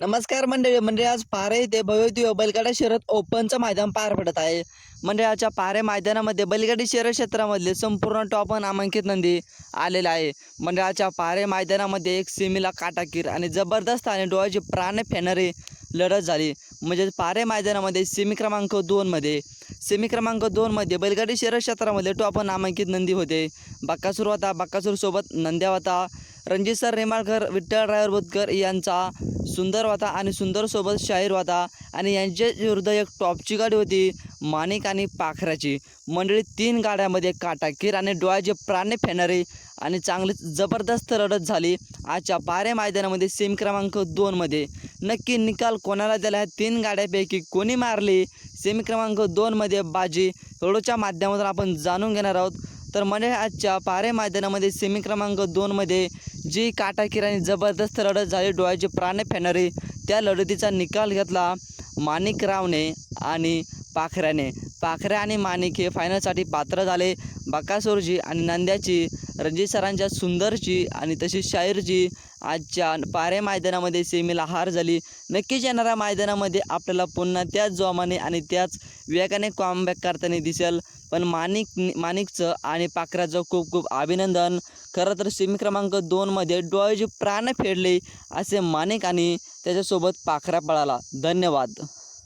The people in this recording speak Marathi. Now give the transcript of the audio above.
नमस्कार मंडळी मंडळी आज पारे येथे भव्य बैलगाडा शहरात ओपनचं मैदान पार पडत आहे. मंडळाच्या पारे मैदानामध्ये बैलगाडी शहर क्षेत्रामधले संपूर्ण टॉप नामांकित नंदी आलेला आहे. मंडळाच्या पारे मैदानामध्ये एक सिमीला काटाकीर आणि जबरदस्त आणि डोळ्याची प्राण फेणारी लढत झाली. म्हणजे पारे मैदानामध्ये सेमी क्रमांक दोनमध्ये सेमी क्रमांक दोनमध्ये बैलगाडी शहर क्षेत्रामध्ये टॉप नामांकित नंदी होते. बक्कासूर होता बक्कासूरसोबत नंद्या होता रणजित सर रेमाळकर विठ्ठल ड्रायव्हर बोतकर यांचा सुंदर वाता आणि सुंदरसोबत शाहीर वाता आणि यांच्या विरुद्ध एक टॉपची गाडी होती माणिक आणि पाखराची. मंडळी तीन गाड्यामध्ये काटाकीर आणि डोळ्याचे प्राणे फेणारे आणि चांगलीच जबरदस्त लढत झाली आजच्या पारे मैदानामध्ये सेम क्रमांक दोनमध्ये नक्की निकाल कोणाला दिला ह्या तीन गाड्यापैकी कोणी मारली? सेमी क्रमांक दोनमध्ये बाजी एवढोच्या माध्यमातून आपण जाणून घेणार आहोत. तर मने आजच्या पारे मैदानामध्ये सेमी क्रमांक दोनमध्ये जी काटाकीर आणि जबरदस्त लढत झाली डोळ्याचे प्राण फेणारी त्या लढतीचा निकाल घेतला माणिकरावने आणि पाखऱ्याने. पाखऱ्या आणि माणिक हे फायनलसाठी पात्र झाले. बकासूरजी आणि नंद्याची रणजित सरांच्या सुंदरची आणि तशीच शाहीरची आजच्या पारे मैदानामध्ये सेमीला हार झाली. नक्कीच येणाऱ्या मैदानामध्ये आपल्याला पुन्हा त्याच जोमाने आणि त्याच वेगाने कॉमबॅक करताना दिसेल. पण माणिक माणिकचं आणि पाखराचं खूप खूप अभिनंदन. खरं तर सेमी क्रमांक दोनमध्ये डोळ्याचे प्राण फेडले असे माणिक आणि त्याच्यासोबत पाखरा पळाला. धन्यवाद.